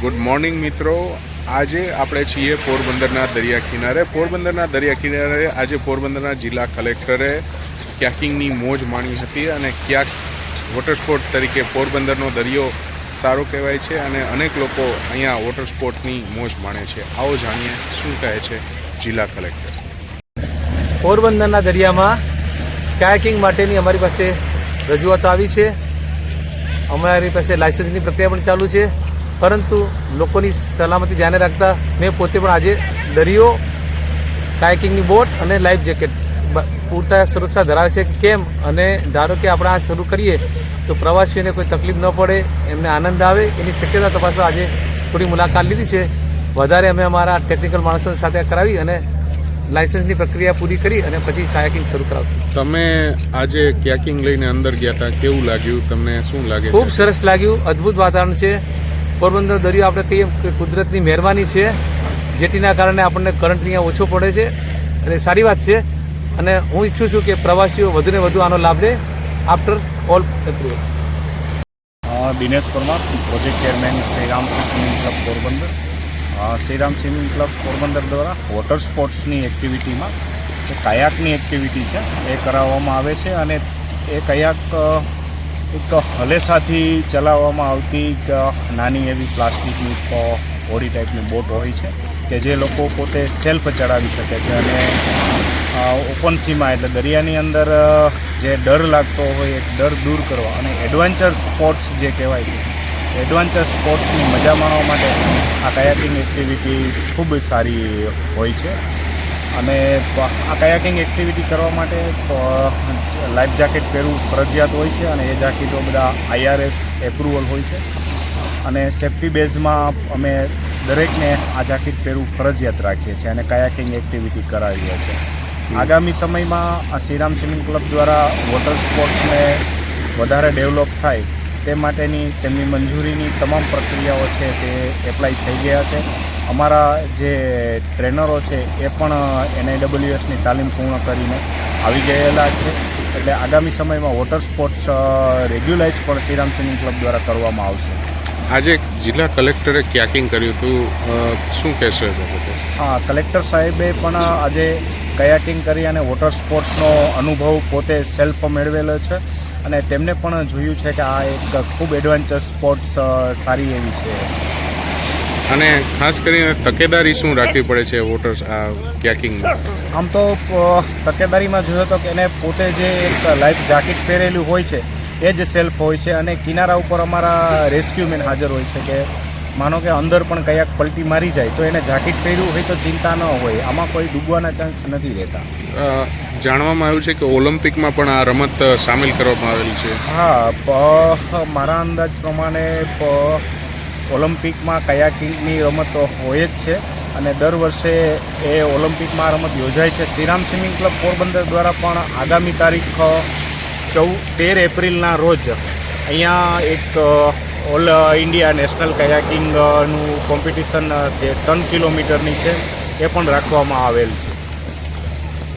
Good morning મિત્રો. આજે આપણે છીએ પોરબંદરના દરિયા કિનારે. પોરબંદરના દરિયા કિનારે આજે પોરબંદરના જિલ્લા કલેક્ટરે ક્યાકિંગની મોજ માણી હતી અને ક્યાંક વોટર સ્પોર્ટ તરીકે પોરબંદરનો દરિયો સારો કહેવાય છે અને અનેક લોકો અહીંયા વોટર સ્પોર્ટની મોજ માણે છે. આવો જાણીએ શું કહે છે જિલ્લા કલેક્ટર. પોરબંદરના દરિયામાં કાયાકિંગ માટેની અમારી પાસે રજૂઆત આવી છે. અમારી પાસે લાયસન્સની પ્રક્રિયા પણ ચાલુ છે. પરંતુ લોકોની સલામતી ધ્યાને રાખતા મેં પોતે પણ આજે દરિયો કાયકિંગની બોટ અને લાઈફ જેકેટ પૂરતા સુરક્ષા ધરાવે છે. કેમ? અને ધારો કે આપણે આ શરૂ કરીએ તો પ્રવાસીઓને કોઈ તકલીફ ન પડે એમને આનંદ આવે એની શક્યતા તપાસવા આજે થોડી મુલાકાત લીધી છે. વધારે અમે અમારા ટેકનિકલ માણસો સાથે કરાવી અને લાયસન્સની પ્રક્રિયા પૂરી કરી અને પછી કાયાકિંગ શરૂ કરાવશું. તમે આજે કેકિંગ લઈને અંદર ગયા હતા કેવું લાગ્યું? તમને શું લાગે ખૂબ સરસ લાગ્યું. અદ્ભુત વાતાવરણ છે. પોરબંદર દરિયો આપણે કહીએ કે કુદરતની મહેરબાની છે. જેટીના કારણે આપણને કરંટ અહીંયા ઓછો પડે છે. અને સારી વાત છે. અને હું ઈચ્છું છું કે પ્રવાસીઓ વધુને વધુ આનો લાભ લે after all approval Dinesh Parmar project chairman Shriram swimming club Porbandar. Shriram swimming club Porbandar દ્વારા વોટર સ્પોર્ટ્સની એક્ટિવિટીમાં કયાકની એક્ટિવિટી છે, એ કરાવવામાં આવે છે. અને એ કયાક એક હલેસાથી ચલાવવામાં આવતી નાની એવી પ્લાસ્ટિકની હોડી ટાઈપની બોટ હોય છે કે જે લોકો પોતે સેલ્ફ ચડાવી શકે છે અને ઓપન સીમાં એટલે દરિયાની અંદર જે ડર લાગતો હોય એ ડર દૂર કરવા અને એડવેન્ચર સ્પોર્ટ્સ જે કહેવાય છે, એડવેન્ચર સ્પોર્ટ્સની મજા માણવા માટે આ કયાકિંગ એક્ટિવિટી ખૂબ સારી હોય છે. અને આ કયાકિંગ એક્ટિવિટી કરવા માટે લાઈફ જાકેટ પહેરવું ફરજિયાત હોય છે અને એ જાકેટો બધા આઈઆરએસ એપ્રુવલ હોય છે. અને સેફ્ટી બેઝમાં અમે દરેકને આ જાકેટ પહેરવું ફરજિયાત રાખીએ છીએ અને કયાકિંગ એક્ટિવિટી કરાવીએ છીએ આગામી સમયમાં આ શ્રીરામ સ્વિમિંગ ક્લબ દ્વારા વોટર સ્પોર્ટ્સને વધારે ડેવલપ થાય તે માટેની તેમની મંજૂરીની તમામ પ્રક્રિયાઓ છે તે એપ્લાય થઈ ગયા છે. અમારા જે ટ્રેનરો છે એ પણ એનઆઈડબલ્યુએસની તાલીમ પૂર્ણ કરીને આવી ગયેલા છે. એટલે આગામી સમયમાં વોટર સ્પોર્ટ્સ રેગ્યુલાઇઝ પણ શ્રીરામ સ્વિમિંગ ક્લબ દ્વારા કરવામાં આવશે. આજે જિલ્લા કલેક્ટરે ક્યાકિંગ કર્યું હતું? શું કહેશો હા કલેક્ટર સાહેબે પણ આજે કયાકિંગ કરી અને વોટર સ્પોર્ટ્સનો અનુભવ પોતે સેલ્ફ મેળવેલો છે. અને તેમને પણ જોયું છે કે આ એક ખૂબ એડવેન્ચર સ્પોર્ટ્સ સારી એવી છે. અને ખાસ કરીને તકેદારી શું રાખવી પડે છે વોટર્સ આ કેકિંગ આમ તો તકેદારીમાં જોયો તો કે એને પોતે જે એક લાઈફ જાકેટ પહેરેલું હોય છે એ જ સેલ્ફ હોય છે અને કિનારા ઉપર અમારા રેસ્ક્યુમેન હાજર હોય છે કે માનો કે અંદર પણ કયાક પલટી મારી જાય તો એને જાકેટ પહેર્યું હોય તો ચિંતા ન હોય. આમાં કોઈ ડૂબવાના ચાન્સ નથી રહેતા. જાણવામાં આવ્યું છે કે ઓલિમ્પિકમાં પણ આ રમત સામેલ કરવામાં આવેલી છે. હા મારા અંદાજ પ્રમાણે ઓલિમ્પિકમાં કયાકિંગની રમત હોય જ છે અને દર વર્ષે એ ઓલિમ્પિકમાં રમત યોજાય છે. શ્રીરામ સ્વિમિંગ ક્લબ પોરબંદર દ્વારા પણ આગામી તારીખ ચૌદ, તેર એપ્રિલના રોજ અહીંયા એક ઓલ ઇન્ડિયા નેશનલ કયાકિંગનું કોમ્પિટિશન, જે ત્રણ કિલોમીટરની છે, એ પણ રાખવામાં આવેલ છે.